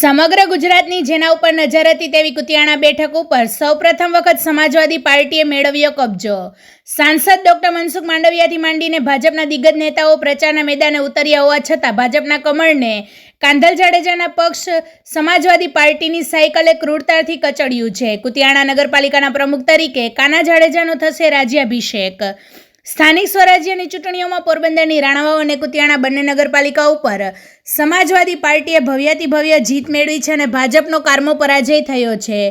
સમગ્ર ગુજરાતની જેના ઉપર નજર હતી તેવી કુતિયાણા બેઠક ઉપર સૌપ્રથમ વખત સમાજવાદી પાર્ટીએ મેળવ્યો કબજો. સાંસદ ડોક્ટર મનસુખ માંડવિયાથી માંડીને ભાજપના દિગ્ગજ નેતાઓ પ્રચારના મેદાને ઉતર્યા હોવા છતાં ભાજપના કમળને કાંધલ જાડેજાના પક્ષ સમાજવાદી પાર્ટીની સાયકલે ક્રૂરતાથી કચડ્યું છે. કુતિયાણા નગરપાલિકાના પ્રમુખ તરીકે કાના જાડેજાનો થશે રાજ્યાભિષેક. સ્થાનિક સ્વરાજ્યની ચૂંટણીઓમાં પોરબંદરની રાણાવાવ અને કુતિયાણા બંને નગરપાલિકા ઉપર સમાજવાદી પાર્ટીએ ભવ્યાતિ ભવ્ય જીત મેળવી છે અને ભાજપનો કારમો પરાજય થયો છે.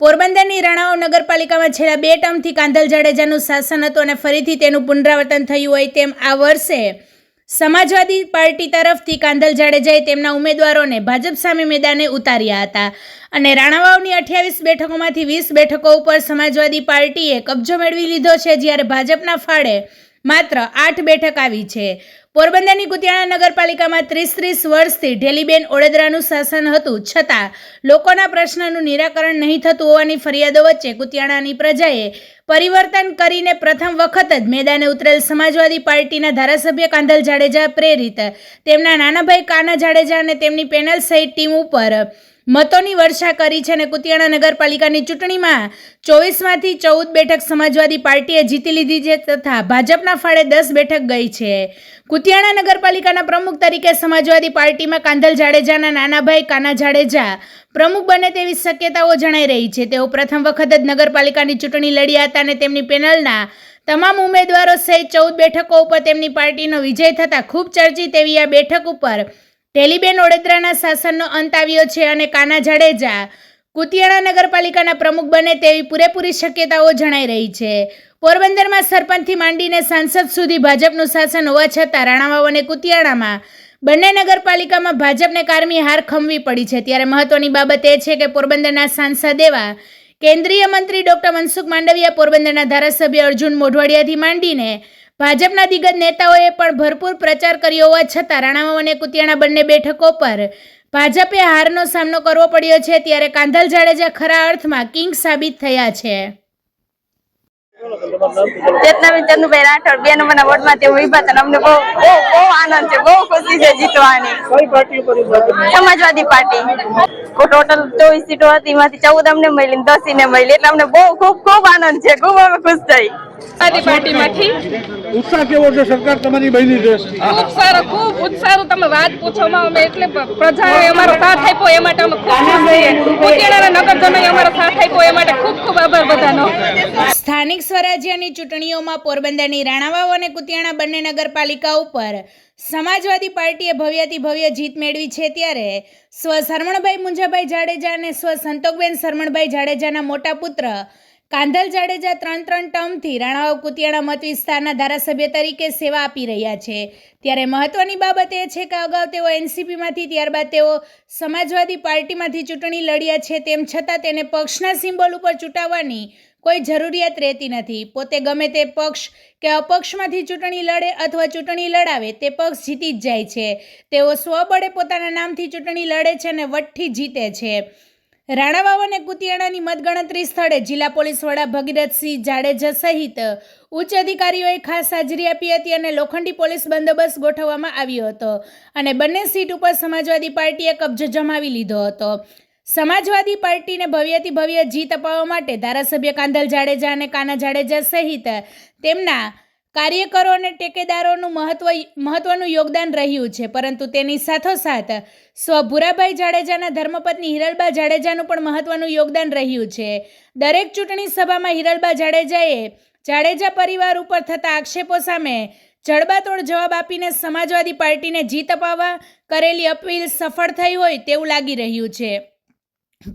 પોરબંદરની રાણાવાવ નગરપાલિકામાં છેલ્લા બે ટર્મથી કાંધલ જાડેજાનું શાસન હતું અને ફરીથી તેનું પુનરાવર્તન થયું હોય તેમ આ વર્ષે સમાજવાદી પાર્ટી તરફથી કાંધલ જાડેજાએ તેમના ઉમેદવારોને ભાજપ સામે મેદાને ઉતાર્યા હતા. અને રાણાવાવની અઠ્યાવીસ બેઠકોમાંથી વીસ બેઠકો ઉપર સમાજવાદી પાર્ટીએ કબજો મેળવી લીધો છે, જ્યારે ભાજપના ફાળે માત્ર આઠ બેઠક આવી છે. પોરબંદરની કુતિયાણા નગરપાલિકામાં ત્રીસ ત્રીસ વર્ષથી ઢેલીબેન ઓળેદરાનું શાસન હતું, છતાં લોકોના પ્રશ્નનું નિરાકરણ નહીં થતું હોવાની ફરિયાદો વચ્ચે કુતિયાણાની પ્રજાએ પરિવર્તન કરીને પ્રથમ વખત જ મેદાને ઉતરેલ સમાજવાદી પાર્ટીના ધારાસભ્ય કાંધલ જાડેજા પ્રેરિત. તેમના નાનાભાઈ કાના જાડેજા અને તેમની પેનલ સહિત ટીમ ઉપર મતોની વર્ષા કરી છે અને કુતિયાણા નગરપાલિકાની ચૂંટણીમાં ચોવીસમાંથી ચૌદ બેઠક સમાજવાદી પાર્ટીએ જીતી લીધી છે તથા ભાજપના ફાળે દસ બેઠક ગઈ છે. કુતિયાણા નગરપાલિકાના પ્રમુખ તરીકે સમાજવાદી પાર્ટીમાં કાંધલ જાડેજાના નાનાભાઈ કાના જાડેજા પ્રમુખ બને તેવી શક્યતાઓ જણાઈ રહી છે. તેઓ પ્રથમ વખત જ નગરપાલિકાની ચૂંટણી લડ્યા હતા અને તેમની પેનલના તમામ ઉમેદવારો સહિત ચૌદ બેઠકો ઉપર તેમની પાર્ટીનો વિજય થતાં ખૂબ ચર્ચિત એવી આ બેઠક ઉપર ટેલીબેન ઓડેદરાના શાસનનો અંત આવ્યો છે અને કાના જાડેજા કુતિયાણા નગરપાલિકાના પ્રમુખ બને તેવી પૂરેપૂરી શક્યતાઓ જણાઈ રહી છે. પોરબંદરમાં સરપંચથી માંડીને સાંસદ સુધી ભાજપનું શાસન હોવા છતાં રાણાવાવ અને કુતિયાણામાં બંને નગરપાલિકામાં ભાજપને કારમી હાર ખમવી પડી છે. ત્યારે મહત્વની બાબત એ છે કે પોરબંદરના સાંસદ એવા કેન્દ્રીય મંત્રી ડોક્ટર મનસુખ માંડવિયા પોરબંદરના ધારાસભ્ય અર્જુન મોઢવાડિયાથી માંડીને ભાજપના દિગ્ગજ નેતાઓએ પણ ભરપૂર પ્રચાર કર્યો હોવા છતાં રાણાવાવ અને કુતિયાણા બંને બેઠકો પર ભાજપે હારનો સામનો કરવો પડ્યો છે ત્યારે કાંધલ જાડેજા ખરા અર્થમાં કિંગ સાબિત થયા છે. ચેતનાબેન ચંદુભાઈ રાઠોડ બે નંબરના વોર્ડમાં તે વિભા હતા અમને બહુ બહુ બહુ આનંદ છે બહુ ખુશી છે જીતવાની. કઈ પાર્ટી ઉપર ઊભા સમાજવાદી પાર્ટી. ટોટલ ચોવીસ સીટો હતી એમાંથી ચૌદ અમને મળી ને દસ ને મળી. એટલે અમને બહુ ખૂબ ખૂબ આનંદ છે ખૂબ અમે ખુશ થઈ. આદિ પાર્ટીમાંથી. ઉત્સાહ કેવો છે? સરકાર તમારી બની છે. ખૂબ સારો ખૂબ ઉત્સાહ તમે વાત પૂછોમાં અમે એટલે પ્રજાએ અમારો સાથ આપ્યો એ માટે અમે ખૂબ ખુશ છીએ. કુતિયાણાના નગરજનોએ અમારો સાથ આપ્યો એ માટે ખૂબ ખૂબ આભાર બધાનો. સ્થાનિક સ્વરાજ્યની ચૂંટણીઓમાં પોરબંદરની રાણાવાવ અને કુતિયાણા બંને નગરપાલિકા ઉપર સમાજવાદી પાર્ટીએ ભવ્યથી ભવ્ય જીત મેળવી છે ત્યારે સ્વ શરમણભાઈ મુંજાભાઈ જાડેજા અને સ્વ સંતોકબેન શરમણભાઈ જાડેજાના મોટા પુત્ર કાંધલ જાડેજા ત્રણ ત્રણ ટર્મથી રાણાઓ કુતિયાણા મત વિસ્તારના ધારાસભ્ય તરીકે સેવા આપી રહ્યા છે. ત્યારે મહત્વની બાબત એ છે કે અગાઉ તેઓ એનસીપીમાંથી, ત્યારબાદ તેઓ સમાજવાદી પાર્ટીમાંથી ચૂંટણી લડ્યા છે તેમ છતાં તેને પક્ષના સિમ્બોલ ઉપર ચૂંટાવવાની કોઈ જરૂરિયાત રહેતી નથી. પોતે ગમે તે પક્ષ કે અપક્ષમાંથી ચૂંટણી લડે અથવા ચૂંટણી લડાવે તે પક્ષ જીતી જ જાય છે. તેઓ સ્વબળે પોતાના નામથી ચૂંટણી લડે છે અને વઠ્ઠી જીતે છે. રાણાવાવ અને કુતિયાણાની મતગણતરી સ્થળે જિલ્લા પોલીસ વડા ભગીરથસિંહ જાડેજા સહિત ઉચ્ચ અધિકારીઓએ ખાસ હાજરી આપી હતી અને લોખંડી પોલીસ બંદોબસ્ત ગોઠવવામાં આવ્યો હતો અને બંને સીટ ઉપર સમાજવાદી પાર્ટીએ કબજો જમાવી લીધો હતો. સમાજવાદી પાર્ટીને ભવ્યથી ભવ્ય જીત અપાવવા માટે ધારાસભ્ય કાંધલ જાડેજા અને કાના જાડેજા સહિત તેમના કાર્યકરો અને ટેકેદારોનું મહત્વ મહત્વનું યોગદાન રહ્યું છે. પરંતુ તેની સાથોસાથ સ્વ ભૂરાભાઈ જાડેજાના ધર્મપત્ની હિરલબા જાડેજાનું પણ મહત્વનું યોગદાન રહ્યું છે. દરેક ચૂંટણી સભામાં હિરલબા જાડેજાએ જાડેજા પરિવાર ઉપર થતા આક્ષેપો સામે જડબાતોડ જવાબ આપીને સમાજવાદી પાર્ટીને જીત અપાવવા કરેલી અપીલ સફળ થઈ હોય તેવું લાગી રહ્યું છે.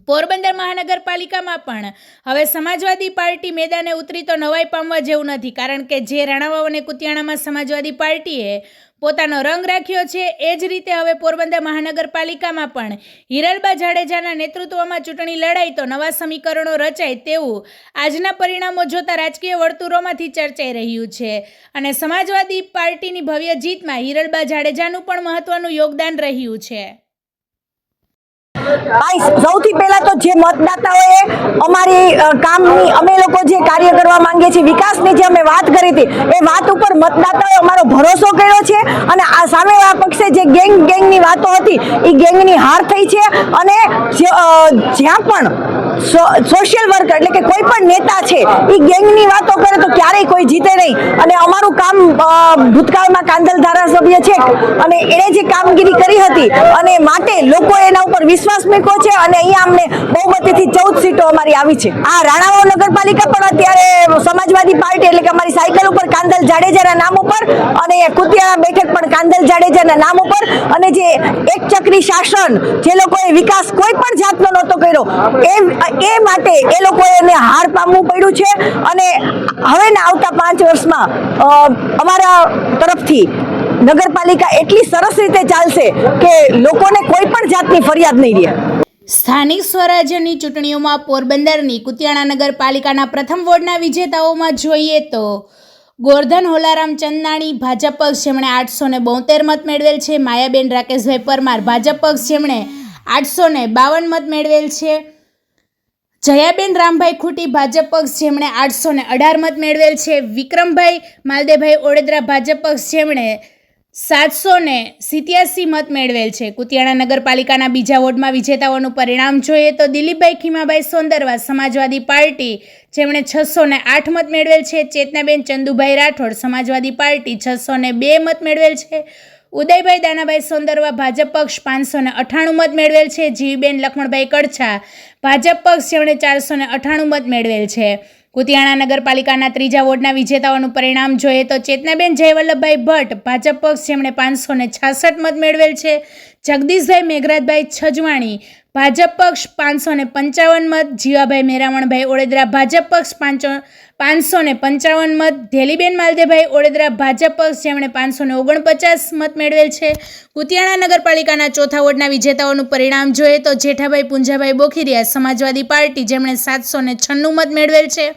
પોરબંદર મહાનગરપાલિકામાં પણ હવે સમાજવાદી પાર્ટી મેદાને ઉતરી તો નવાઈ પામવા જેવું નથી, કારણ કે જે રાણાવાવ અને કુતિયાણામાં સમાજવાદી પાર્ટીએ પોતાનો રંગ રાખ્યો છે, એ જ રીતે હવે પોરબંદર મહાનગરપાલિકામાં પણ હિરલબા જાડેજાના નેતૃત્વમાં ચૂંટણી લડાઈ તો નવા સમીકરણો રચાય તેવું આજના પરિણામો જોતા રાજકીય વર્તુળોમાંથી ચર્ચાઈ રહ્યું છે. અને સમાજવાદી પાર્ટીની ભવ્ય જીતમાં હિરલબા જાડેજાનું પણ મહત્વનું યોગદાન રહ્યું છે. સૌથી પહેલા તો જે મતદાતાઓએ અમારી કામની, અમે લોકો જે કાર્ય કરવા માંગીએ છીએ, વિકાસની જે અમે વાત કરી હતી, એ વાત ઉપર મતદાતાઓએ અમારો ભરોસો કર્યો છે અને આ સામેવાળા પક્ષે જે ગેંગ, ગેંગની વાતો હતી એ ગેંગની હાર થઈ છે અને જ્યાં પણ સોશિયલ વર્કર એટલે કે કોઈ પણ નેતા છે એ ગેંગની વાતો કરે તો ક્યારેય કોઈ જીતે નહીં. અને અમારું કામ ભૂતકાળમાં કાંદલ ધારાસભ્ય છે અને એણે જે કામગીરી કરી હતી અને માટે લોકો એના ઉપર વિશ્વાસ મૂક્યો છે અને અહીંયા અમને બહુમતીથી ચૌદ સીટો અમારી આવી છે. આ રાણાવાવ નગરપાલિકા પણ અત્યારે સમાજવાદી પાર્ટી એટલે કે અમારી સાયકલ ઉપર કાંદલ જાડેજાના નામ ઉપર અને કુતિયાળા બેઠક પણ કાંદલ જાડેજાના નામ ઉપર અને જે એક ચક્રી શાસન જે લોકોએ વિકાસ કોઈ પણ જાતનો નહોતો કર્યો એ એ માટે એ લોકોએ એને હાર પામવું પડ્યું છે અને હવેના આવતા પાંચ વર્ષમાં અમારા તરફથી નગરપાલિકા એટલી સરસ રીતે ચાલશે કે લોકોને કોઈ પણ જાતની ફરિયાદ નહીં રહે. સ્થાનિક સ્વરાજ્યની ચૂંટણીઓમાં પોરબંદરની કુતિયાણા નગરપાલિકાના પ્રથમ વોર્ડના વિજેતાઓમાં જોઈએ તો ગોરધન હોલારામ ચંદાણી ભાજપ પક્ષ જેમણે આઠસો ને બોતેર મત મેળવેલ છે, માયાબેન રાકેશભાઈ પરમાર, ભાજપ પક્ષ જેમણે આઠસો ને બાવન મત મેળવેલ છે. જયાબેન રામભાઈ ખૂટી ભાજપ પક્ષ જેમણે આઠસો ને અઢાર મત મેળવેલ છે. વિક્રમભાઈ માલદેભાઈ ઓડેદરા ભાજપ પક્ષ જેમણે સાતસો ને સિત્યાસી મત મેળવેલ છે. કુતિયાણા નગરપાલિકાના બીજા વોર્ડમાં વિજેતાઓનું પરિણામ જોઈએ તો દિલીપભાઈ ખીમાભાઈ સોંદરવા સમાજવાદી પાર્ટી જેમણે છસો ને આઠ મત મેળવેલ છે. ચેતનાબેન ચંદુભાઈ રાઠોડ સમાજવાદી પાર્ટી છસો ને બે મત મેળવેલ છે. ઉદયભાઈ દાનાભાઈ સોંદરવા ભાજપ પક્ષ પાંચસો ને અઠાણું મત મેળવેલ છે. જીવીબેન લક્ષ્મણભાઈ કડછા ભાજપ પક્ષ જેમણે ચારસો ને અઠાણું મત મેળવેલ છે. કુતિયાણા નગરપાલિકાના ત્રીજા વોર્ડના વિજેતાઓનું પરિણામ જોઈએ તો ચેતનાબેન જયવલ્લભભાઈ ભટ્ટ ભાજપ પક્ષ જેમણે પાંચસો ને છાસઠ મત મેળવેલ છે. જગદીશભાઈ મેઘરાજભાઈ છજવાણી, ભાજપ પક્ષ પાંચસો ને પંચાવન મત, જીવાભાઈ મેરામણભાઈ ઓળેદરા ભાજપ પક્ષ પાંચો પાંચસો ને પંચાવન મત, ધેલીબેન માલદેભાઈ ઓળેદરા ભાજપ પક્ષ જેમણે પાંચસો ને ઓગણપચાસ મત મેળવેલ છે. કુતિયાણા નગરપાલિકાના ચોથા વોર્ડના વિજેતાઓનું પરિણામ જોઈએ તો જેઠાભાઈ પુંજાભાઈ બોખીરિયા, સમાજવાદી પાર્ટી જેમણે સાતસો ને છન્નું મત મેળવેલ છે.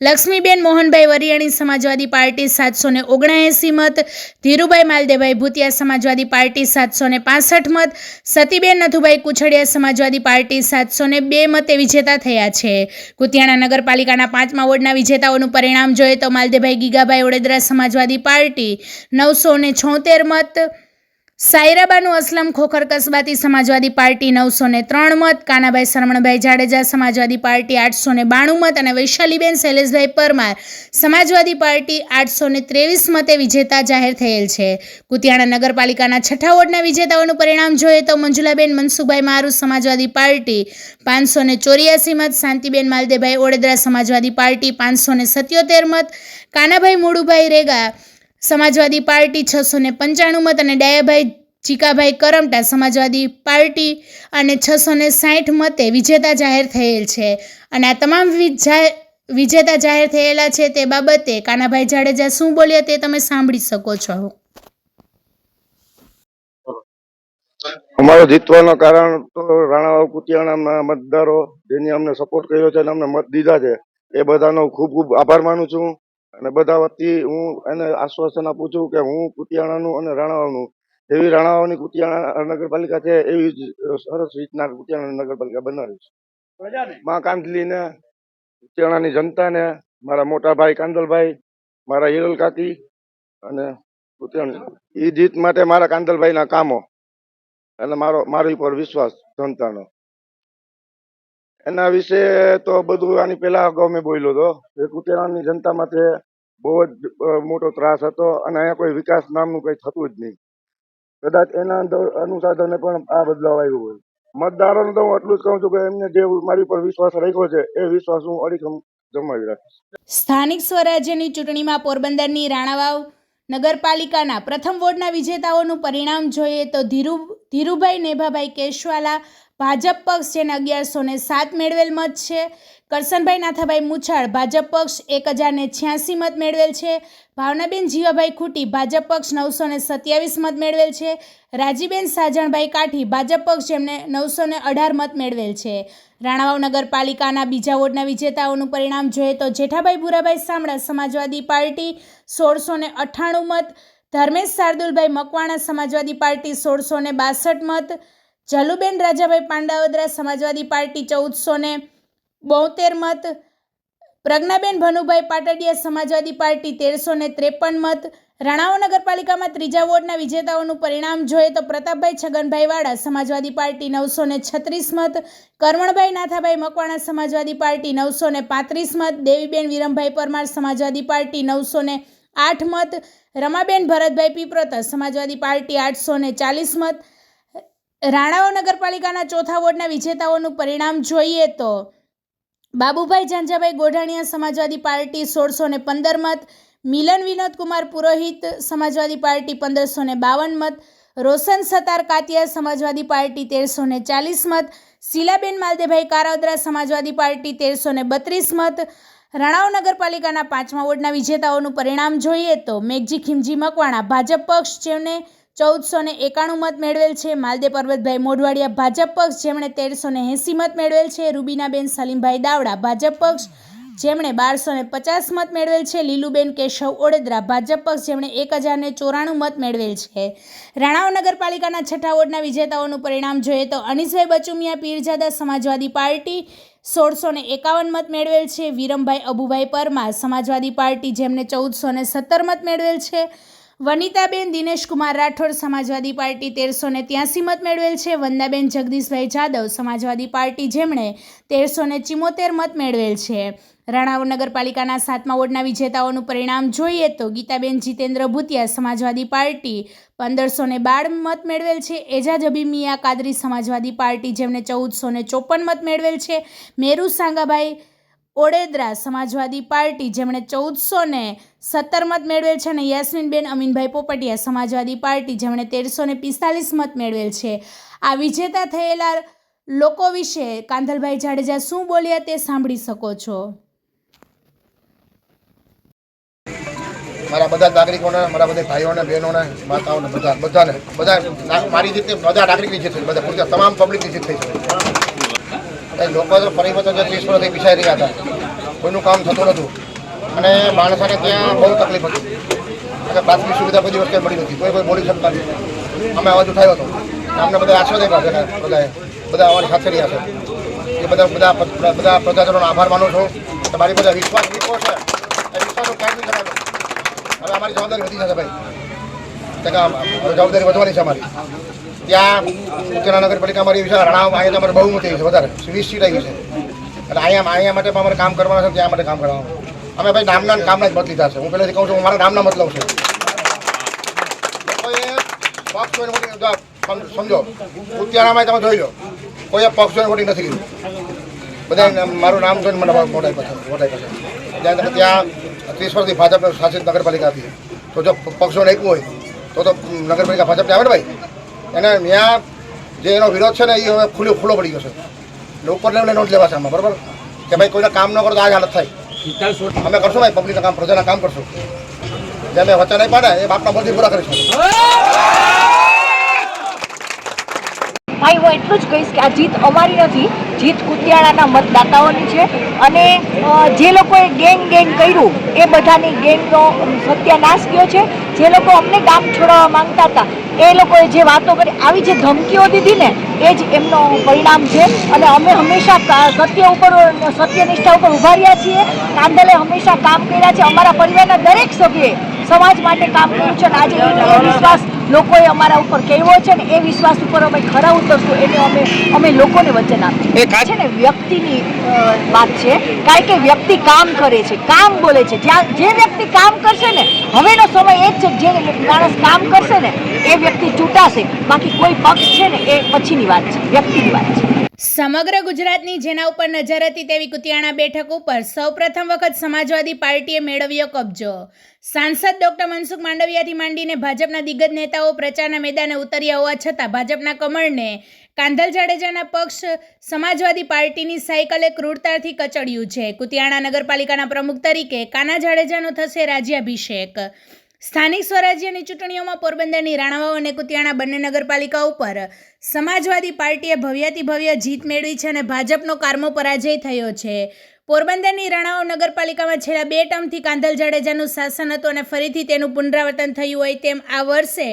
લક્ષ્મીબેન મોહનભાઈ વરિયાણી સમાજવાદી પાર્ટી સાતસો ને ઓગણએંસી મત, ધીરુભાઈ માલદેભાઈ ભૂતિયા સમાજવાદી પાર્ટી સાતસો ને પાસઠ મત, સતીબેન નથુભાઈ કુછડિયા સમાજવાદી પાર્ટી સાતસો ને બે મતે વિજેતા થયા છે. કુતિયાણા નગરપાલિકાના પાંચમા વોર્ડના વિજેતાઓનું પરિણામ જોઈએ તો માલદેભાઈ ગીગાભાઈ ઓડેદરા સમાજવાદી પાર્ટી નવસો ને છોતેર મત સાયરાબાનુ અસલમ ખોખર કસબાતી સમાજવાદી પાર્ટી નવસો ને ત્રણ મત, કાનાભાઈ શરમણભાઈ જાડેજા સમાજવાદી પાર્ટી આઠસો ને બાણું મત અને વૈશાલીબેન શૈલેષભાઈ પરમાર સમાજવાદી પાર્ટી આઠસો ને ત્રેવીસ મતે વિજેતા જાહેર થયેલ છે. કુતિયાણા નગરપાલિકાના છઠ્ઠા વોર્ડના વિજેતાઓનું પરિણામ જોઈએ તો મંજુલાબેન મનસુખભાઈ મારું સમાજવાદી પાર્ટી પાંચસો ને ચોર્યાસી મત, શાંતિબેન માલદેભાઈ ઓડેદરા સમાજવાદી પાર્ટી પાંચસો ને સત્યોતેર મત, કાનાભાઈ મોડુભાઈ રેગા સમાજવાદી પાર્ટી છસો ને પંચાણું મત અને ડાયાભાઈ ચીકાભાઈ કરમટા સમાજવાદી પાર્ટી અને છસો ને સાઠ મતે વિજેતા જાહેર થયેલ છે. અને આ તમામ વિજેતા જાહેર થયેલા છે તે બાબતે કાનાભાઈ જાડેજા શું બોલ્યા તે તમે સાંભળી શકો છો. અમારો જીતવાનો કારણ તો રાણાવાવ કુતિયાણાના મતદારો જેની અમને સપોર્ટ કર્યો છે અને અમને મત દીધા છે, એ બધાનો ખૂબ ખૂબ આભાર માનું છું. અને બધા વતી હું એને આશ્વાસન આપું છું કે હું કુતિયાણાનું અને રાણાવાવનું એવી રાણાવાની કુતિયાણા નગરપાલિકા છે એવી જ સરસ રીતના કુતિયાણા નગરપાલિકા બનાવીશ. મા કાંદલીને કુતિયાણાની જનતાને મારા મોટા ભાઈ કાંદલભાઈ મારા હિરલ કાકી અને કુતિયાણા. એ જીત માટે મારા કાંદલભાઈના કામો. અને મારો મારી પર વિશ્વાસ જનતાનો. એના વિશે તો બધું આની પહેલા અગાઉ મેં બોલ્યો હતો એ કુતિયાણાની જનતા માટે બહુ જ મોટો ત્રાસ હતો અને અહીંયા કોઈ વિકાસ નામનું કંઈ થતું જ નહીં. કદાચ એના અંદર અનુસાધને પણ આ બદલાવ આવ્યો હોય. મતદારોને તો હું એટલું જ કહું છું કે એમને જે મારી પર વિશ્વાસ રાખ્યો છે, એ વિશ્વાસ હું અડીખમ જમાવી રાખીશ. સ્થાનિક સ્વરાજ્યની ચૂંટણીમાં પોરબંદરની રાણાવાવ નગરપાલિકાના પ્રથમ વોર્ડના વિજેતાઓનું પરિણામ જોઈએ તો ધીરુ, ધીરુભાઈ નેભાભાઈ કેશવાલા ભાજપ પક્ષ જેને અગિયારસો ને સાત મેળવેલ મત છે. કરશનભાઈ નાથાભાઈ મુછાળ ભાજપ પક્ષ એક હજાર ને છ્યાસી મત મેળવેલ છે. ભાવનાબેન જીવાભાઈ ખૂટી ભાજપ પક્ષ નવસો ને સત્યાવીસ મત મેળવેલ છે. રાજીબેન સાજણભાઈ કાઠી ભાજપ પક્ષ જેમને નવસો ને અઢાર મત મેળવેલ છે. રાણાવાવ નગરપાલિકાના બીજા વોર્ડના વિજેતાઓનું પરિણામ જોઈએ તો જેઠાભાઈ ભૂરાભાઈ સામડા સમાજવાદી પાર્ટી સોળસો ને અઠ્ઠાણું મત. ધર્મેશ શાર્દુલભાઈ મકવાણા સમાજવાદી પાર્ટી સોળસો ને બાસઠ મત. જલુબેન રાજાભાઈ પાંડાવદરા સમાજવાદી પાર્ટી ચૌદસો ને બોતેર મત, પ્રજ્ઞાબેન ભનુભાઈ પાટડિયા સમાજવાદી પાર્ટી તેરસો ને ત્રેપન મત, રાણાઓ નગરપાલિકામાં ત્રીજા વોર્ડના વિજેતાઓનું પરિણામ જોઈએ તો પ્રતાપભાઈ છગનભાઈ વાળા સમાજવાદી પાર્ટી નવસો ને છત્રીસ મત, કરમણભાઈ નાથાભાઈ મકવાણા સમાજવાદી પાર્ટી નવસો ને પાંત્રીસ મત, દેવીબેન વિરમભાઈ પરમાર સમાજવાદી પાર્ટી નવસો ને આઠ મત, રમાબેન ભરતભાઈ પીપ્રત સમાજવાદી પાર્ટી આઠસો ને ચાલીસ મત રાણાઓ નગરપાલિકાના ચોથા વોર્ડના વિજેતાઓનું પરિણામ જોઈએ તો બાબુભાઈ ઝાંઝાભાઈ ગોઢાણીયા સમાજવાદી પાર્ટી સોળસો ને પંદર મત, મિલન વિનોદ કુમાર પુરોહિત સમાજવાદી પાર્ટી પંદરસો ને બાવન મત, રોશન સતાર કાતિયા સમાજવાદી પાર્ટી તેરસો ને ચાલીસ મત, શીલાબેન માલદેભાઈ કારાવદરા સમાજવાદી પાર્ટી તેરસો ને બત્રીસ મત રાણાવ નગરપાલિકાના પાંચમા વોર્ડના વિજેતાઓનું પરિણામ જોઈએ તો મેઘજી ખીમજી મકવાણા, ભાજપ પક્ષ જેમને ચૌદસો ને એકાણું મત મેળવેલ છે. માલદે પર્વતભાઈ મોઢવાડિયા ભાજપ પક્ષ, જેમણે તેરસો ને એંસી મત મેળવેલ છે. રૂબીનાબેન સલીમભાઈ દાવડા ભાજપ પક્ષ, જેમણે બારસો ને પચાસ મત મેળવેલ છે. લીલુબેન કેશવ ઓડેદરા ભાજપ પક્ષ, જેમણે એક હજારને ચોરાણું મત મેળવેલ છે. રાણાઓ નગરપાલિકાના છઠ્ઠા વોર્ડના વિજેતાઓનું પરિણામ જોઈએ તો અનીસભાઈ બચુમિયા, પીરજાદા સમાજવાદી પાર્ટી સોળસો ને એકાવન મત મેળવેલ છે. વિરમભાઈ અબુભાઈ પરમાર સમાજવાદી પાર્ટી, જેમને ચૌદસો ને સત્તર મત મેળવેલ છે. વનિતાબેન દિનેશકુમાર રાઠોડ સમાજવાદી પાર્ટી તેરસો ને ત્યાંસી મત મેળવેલ છે. વંદાબેન જગદીશભાઈ જાદવ સમાજવાદી પાર્ટી જેમણે તેરસો ને ચિમોતેર મત મેળવેલ છે. રાણાવ નગરપાલિકાના સાતમા વોર્ડના વિજેતાઓનું પરિણામ જોઈએ તો ગીતાબેન જીતેન્દ્ર ભૂતિયા સમાજવાદી પાર્ટી પંદરસો ને બાર મત મેળવેલ છે. એજાજ અભિમિયા કાદરી સમાજવાદી પાર્ટી જેમણે ચૌદસો ને ચોપન મત મેળવેલ છે. મેરુ સાંગાભાઈ ઓડેદરા સમાજવાદી પાર્ટી જેમણે ચૌદસો ને સત્તર મત મેળવેલ છે અને યાસ્મીનબેન અમીનભાઈ પોપટિયા સમાજવાદી પાર્ટી જેમણે તેરસો ને પિસ્તાલીસ મત મેળવેલ છે. આ વિજેતા થયેલા લોકો વિશે કાંધલભાઈ જાડેજા શું બોલ્યા તે સાંભળી શકો છો. મારા બધા નાગરિકોને, મારા બધા ભાઈઓને, બહેનોને, માતાઓને બધા, બધાને બધા મારી રીતે બધા નાગરિકની જીત થઈ બધા તમામ પબ્લિકની જીત થઈ એ લોકો તો ફરી જે ત્રીસ વર્ષથી પીછાઈ રહ્યા હતા. કોઈનું કામ થતું નહોતું. અને માણસોને ત્યાં બહુ તકલીફ હતી. એટલે પ્રાથમિક સુવિધા બધી વસ્તુ મળી નથી. કોઈ કોઈ બોલી શકતા નથી. અમે અવાજ ઉઠાવ્યો હતો. અમને બધા આપ્યા બધા બધાએ. બધા અમારી સાથે રહ્યા છે. એ બધા બધા બધા પ્રજાજનોનો આભાર માનું છું. તમારી બધા વિશ્વાસ મૂકો છે. એ વિશ્વાસનું કાંઈ નહીં હવે અમારી જવાબદારી વધી જશે ભાઈ. કે જવાબદારી વધવાની છે અમારી. ત્યાં ઉત્તરા નગરપાલિકા અમારી વિશે રણાવ, અહીંયા અમારે બહુ મોટી છે, વધારે. વીસ સીટ આવી છે. એટલે અહીંયા અહીંયા માટે પણ અમારે કામ કરવાના છે, ત્યાં માટે કામ કરવાનું. અમે ભાઈ નામના કામના જ મત લીધા હું પહેલાથી કહું છું, હું મારા નામના મત લઉં છું પક્ષ જોઈને સમ- સમજો ઉત્તરામાં તમે જોઈ લો કોઈએ પક્ષ જોઈને વોટિંગ નથી લીધું. બધા મારું નામ જોઈને મને વોટ આપ્યા છે, વોટ ત્યાં તમે ત્યાં ત્રીસ વર્ષથી ભાજપ શાસિત નગરપાલિકા હતી. તો જો પક્ષોને આપ્યું હોય તો તો નગરપાલિકા ભાજપને આવે ને ભાઈ? એને ત્યાં જે એનો વિરોધ છે ને એ હવે ખુલ્લો ખુલ્લો પડી ગયો છે. લોકોને ઉપર લેવલે નોંધ લેવા છે આમાં બરાબર? કે ભાઈ કોઈને કામ ન કરો તો આ જ હાલત થાય. અમે કરશું ભાઈ પબ્લિકના કામ પ્રજાના કામ કરશું. જે અમે વચન નહીં પાડે એ બાપના બધી પૂરા કરીશું. ભાઈ હું એટલું જ કહીશ કે આ જીત અમારી નથી, જીત કુતિયાળાના મતદાતાઓની છે. અને જે લોકોએ ગેંગ ગેંગ કર્યું, એ બધાની ગેંગનો સત્યાનાશ થયો છે. જે લોકો અમને ગામ છોડાવવા માંગતા હતા, એ લોકોએ જે વાતો કરી, આવી જે ધમકીઓ દીધી ને, એ જ એમનો પરિણામ છે. અને અમે હંમેશા સત્ય ઉપર, સત્યનિષ્ઠા ઉપર ઊભા રહ્યા છીએ. કાંદલે હંમેશા કામ કર્યા છે. અમારા પરિવારના દરેક સભ્યએ સમાજ માટે કામ કર્યું છે. અને આજે વિશ્વાસ લોકોએ અમારા ઉપર કહેવો છે ને એ વિશ્વાસ ઉપર અમે ખરા ઉતરશું એને અમે અમે લોકોને વચન આપ્યું છે ને વ્યક્તિની વાત છે. કારણ કે વ્યક્તિ કામ કરે છે કામ બોલે છે. જ્યાં જે વ્યક્તિ કામ કરશે ને હવેનો સમય એ જ છે જે માણસ કામ કરશે ને એ વ્યક્તિ ચૂંટાશે. બાકી કોઈ પક્ષ છે ને એ પછીની વાત છે વ્યક્તિની વાત છે. સમગ્ર ગુજરાતની જેના ઉપર નજર હતી તેવી કુતિયાણા બેઠક ઉપર સૌપ્રથમ વખત સમાજવાદી પાર્ટીએ મેળવ્યો કબજો. સાંસદ ડોક્ટર મનસુખ માંડવિયાથી માંડીને ભાજપના દિગ્ગજ નેતાઓ પ્રચારના મેદાને ઉતર્યા હોવા છતાં ભાજપના કમળને કાંધલ જાડેજાના પક્ષ સમાજવાદી પાર્ટીની સાયકલે ક્રૂરતાથી કચડ્યું છે. કુતિયાણા નગરપાલિકાના પ્રમુખ તરીકે કાના જાડેજાનો થશે રાજ્યાભિષેક. સ્થાનિક સ્વરાજ્યની ચૂંટણીઓમાં પોરબંદરની રાણાવાવ અને કુતિયાણા બંને નગરપાલિકા ઉપર સમાજવાદી પાર્ટીએ ભવ્યાતિ ભવ્ય જીત મેળવી છે અને ભાજપનો કારમો પરાજય થયો છે. પોરબંદરની રાણાવાવ નગરપાલિકામાં છેલ્લા બે ટર્મથી કાંધલ જાડેજાનું શાસન હતું અને ફરીથી તેનું પુનરાવર્તન થયું હોય તેમ આ વર્ષે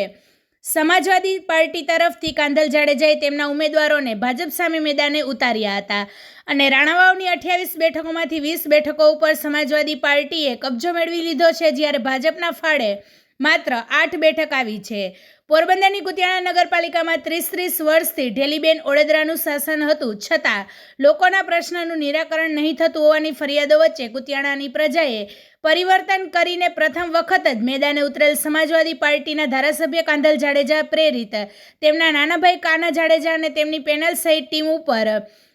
સમાજવાદી પાર્ટી તરફથી કાંધલ જાડેજાએ તેમના ઉમેદવારોને ભાજપ સામે મેદાને ઉતાર્યા હતા. અને રાણાવાવની અઠ્યાવીસ બેઠકોમાંથી વીસ બેઠકો ઉપર સમાજવાદી પાર્ટીએ કબજો મેળવી લીધો છે જ્યારે ભાજપના ફાળે માત્ર આઠ બેઠક આવી છે. પોરબંદરની કુતિયાણા નગરપાલિકામાં ત્રીસ ત્રીસ વર્ષથી ઢેલીબેન ઓળેદરાનું શાસન હતું, છતાં લોકોના પ્રશ્નનું નિરાકરણ નહીં થતું હોવાની ફરિયાદો વચ્ચે કુતિયાણાની પ્રજાએ પરિવર્તન કરીને પ્રથમ વખત જ મેદાને ઉતરેલ સમાજવાદી પાર્ટીના ધારાસભ્ય કાંધલ જાડેજા પ્રેરિત તેમના નાનાભાઈ કાના જાડેજા અને તેમની પેનલ સહિત ટીમ ઉપર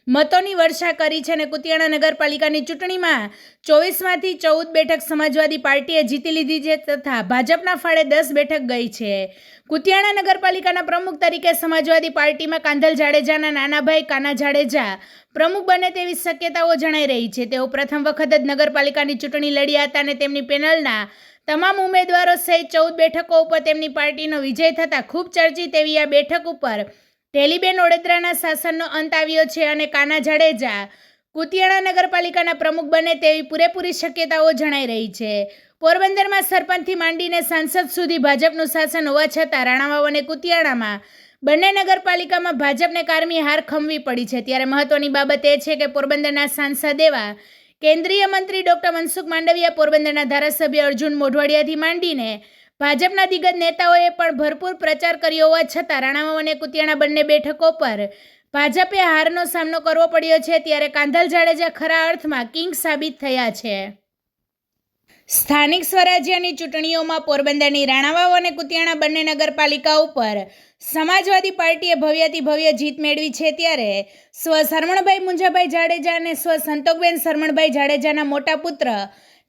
મતોની વર્ષા કરી છે અને કુતિયાણા નગરપાલિકાની ચૂંટણીમાં ચોવીસમાંથી ચૌદ બેઠક સમાજવાદી પાર્ટીએ જીતી લીધી છે તથા ભાજપના ફાળે દસ બેઠક ગઈ છે. કુતિયાણા નગરપાલિકાના પ્રમુખ તરીકે સમાજવાદી પાર્ટીમાં કાંધલ જાડેજાના નાનાભાઈ કાના જાડેજા પ્રમુખ બને તેવી શક્યતાઓ જણાઈ રહી છે. તેઓ પ્રથમ વખત જ નગરપાલિકાની ચૂંટણી લડ્યા હતા અને તેમની પેનલના તમામ ઉમેદવારો સહિત ચૌદ બેઠકો ઉપર તેમની પાર્ટીનો વિજય થતાં ખૂબ ચર્ચિત એવી આ બેઠક ઉપર ટેલીબેન ઓડેદરાના શાસનનો અંત આવ્યો છે અને કાના જાડેજા કુતિયાણા નગરપાલિકાના પ્રમુખ બને તેવી પૂરેપૂરી શક્યતાઓ જણાઈ રહી છે. પોરબંદરમાં સરપંચથી માંડીને સાંસદ સુધી ભાજપનું શાસન હોવા છતાં રાણાવાવ અને કુતિયાણામાં બંને નગરપાલિકામાં ભાજપને કારમી હાર ખમવી પડી છે. ત્યારે મહત્વની બાબત એ છે કે પોરબંદરના સાંસદ એવા કેન્દ્રીય મંત્રી ડોક્ટર મનસુખ માંડવિયા પોરબંદરના ધારાસભ્ય અર્જુન મોઢવાડિયાથી માંડીને ભાજપના દિગ્ગજ નેતાઓએ પણ ભરપૂર પ્રચાર કર્યો હોવા છતાં રાણાવાવ અને કુતિયાણા બંને બેઠકો પર ભાજપે હારનો સામનો કરવો પડ્યો છે ત્યારે કાંધલ જાડેજા ખરા અર્થમાં કિંગ સાબિત થયા છે. સ્થાનિક સ્વરાજ્યની ચૂંટણીઓમાં પોરબંદરની રાણાવાવ અને કુતિયાણા બંને નગરપાલિકા ઉપર સમાજવાદી પાર્ટીએ ભવ્યથી ભવ્ય જીત મેળવી છે ત્યારે સ્વ શરમણભાઈ મુંજાભાઈ જાડેજા અને સ્વ સંતોકબેન શરમણભાઈ જાડેજાના મોટા પુત્ર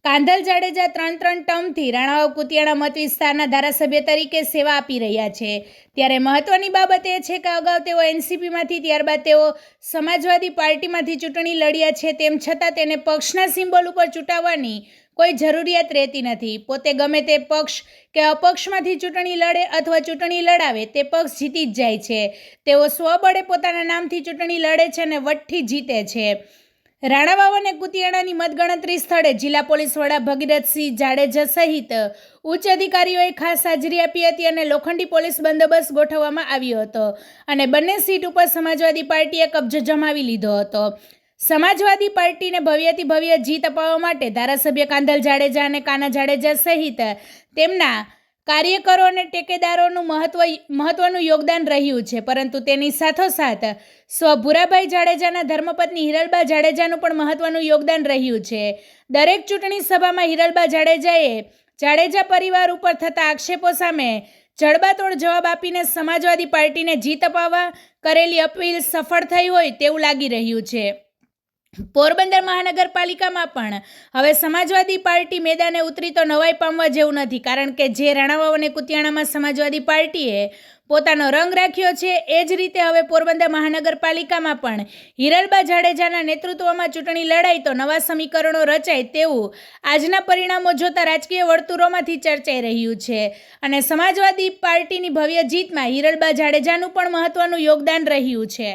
કાંધલ જાડેજા ત્રણ ત્રણ ટર્મથી રાણાવાવ કુતિયાણા મત વિસ્તારના ધારાસભ્ય તરીકે સેવા આપી રહ્યા છે. ત્યારે મહત્વની બાબત એ છે કે અગાઉ તેઓ એનસીપીમાંથી, ત્યારબાદ તેઓ સમાજવાદી પાર્ટીમાંથી ચૂંટણી લડ્યા છે તેમ છતાં તેને પક્ષના સિમ્બોલ ઉપર ચૂંટાવવાની કોઈ જરૂરિયાત રહેતી નથી. પોતે ગમે તે પક્ષ કે અપક્ષમાંથી ચૂંટણી લડે અથવા ચૂંટણી લડાવે તે પક્ષ જીતી જ જાય છે. તેઓ સ્વબળે પોતાના નામથી ચૂંટણી લડે છે અને વઠ્ઠી જીતે છે. રાણાવાવ અને કુતિયાણાની મતગણતરી સ્થળે જિલ્લા પોલીસ વડા ભગીરથસિંહ જાડેજા સહિત ઉચ્ચ અધિકારીઓએ ખાસ હાજરી આપી હતી અને લોખંડી પોલીસ બંદોબસ્ત ગોઠવવામાં આવ્યો હતો અને બંને સીટ ઉપર સમાજવાદી પાર્ટીએ કબજો જમાવી લીધો હતો. સમાજવાદી પાર્ટીને ભવ્યથી ભવ્ય જીત અપાવવા માટે ધારાસભ્ય કાંધલ જાડેજા અને કાના જાડેજા સહિત તેમના કાર્યકરો અને ટેકેદારોનું મહત્વ મહત્વનું યોગદાન રહ્યું છે. પરંતુ તેની સાથોસાથ સ્વ ભૂરાભાઈ જાડેજાના ધર્મપત્ની હિરલબા જાડેજાનું પણ મહત્વનું યોગદાન રહ્યું છે. દરેક ચૂંટણી સભામાં હિરલબા જાડેજાએ જાડેજા પરિવાર ઉપર થતા આક્ષેપો સામે જડબાતોડ જવાબ આપીને સમાજવાદી પાર્ટીને જીત અપાવવા કરેલી અપીલ સફળ થઈ હોય તેવું લાગી રહ્યું છે. પોરબંદર મહાનગરપાલિકામાં પણ હવે સમાજવાદી પાર્ટી મેદાને ઉતરી તો નવાઈ પામવા જેવું નથી, કારણ કે જે રાણાવાવ અને કુતિયાણામાં સમાજવાદી પાર્ટીએ પોતાનો રંગ રાખ્યો છે, એ જ રીતે હવે પોરબંદર મહાનગરપાલિકામાં પણ હિરલબા જાડેજાના નેતૃત્વમાં ચૂંટણી લડાઈ તો નવા સમીકરણો રચાય તેવું આજના પરિણામો જોતા રાજકીય વર્તુળોમાંથી ચર્ચાઈ રહ્યું છે. અને સમાજવાદી પાર્ટીની ભવ્ય જીતમાં હિરલબા જાડેજાનું પણ મહત્વનું યોગદાન રહ્યું છે.